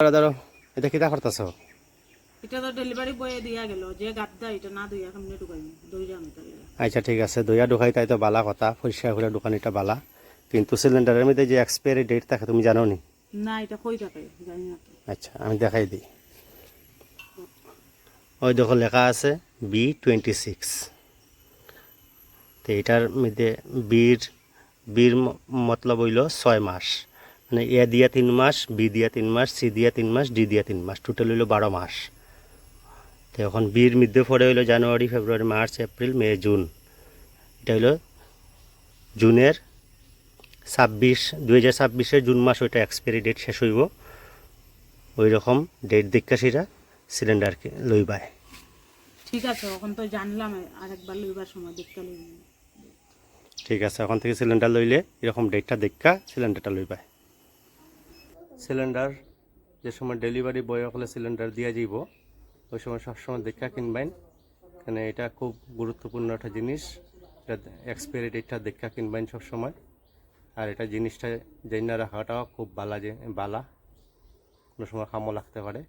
ধরো ধরো এটা কিতা করতেছ? এটা তো ডেলিভারি বয়ে দিয়া গেল যে গাদ্দা এটা না দুইয়া কেমনে ঢুকাই দুই যাম আচ্ছা ঠিক আছে দইয়া ঢুকাই তাই তো বালা কথা পরিষ্কার করে দোকানিটা বালা। কিন্তু সিলিন্ডারের মধ্যে যে এক্সপায়ারি ডেট থাকে তুমি জানো নি? না এটা কই থাকে জানি না আচ্ছা আমি দেখাই দিই। ওই দেখো লেখা আছে বি টোয়েন্টি সিক্স তো এটার মধ্যে বির বির মতলব হইল ছয় মাস। মানে এ দিয়া তিন মাস বি দিয়া তিন মাস সি দিয়া তিন মাস ডি দিয়া তিন মাস টোটাল হইল বারো মাস। তো এখন বির মধ্যে পরে হইল January February March April May June. এটা হইল জুনের ছাব্বিশ দুই হাজার ছাব্বিশের জুন মাস ওইটা এক্সপায়ারি ডেট শেষ হইব। ওই রকম ডেট দেখা সেটা সিলিন্ডারকে লইবায়। ঠিক আছে এখন তো জানলাম আরেকবার লইবার সময় দেখতে লইব ঠিক আছে এখন থেকে সিলিন্ডার লইলে এরকম ডেটটা দেখা সিলিন্ডারটা লইবায়। সিলিন্ডার, যে সময় ডেলিভারি বয় হলে সিলিন্ডার দিয়ে যাইব ওই সময় সবসময় দেখা কিনবেন। কেন এটা খুব গুরুত্বপূর্ণ একটা জিনিস, এটা এক্সপায়ারি ডেটটা দেখা কিনবেন সবসময়। আর এটা জিনিসটা জেনে রাখাটাও খুব বালা যে, বালা। কোনো সময় খামো লাগতে পারে।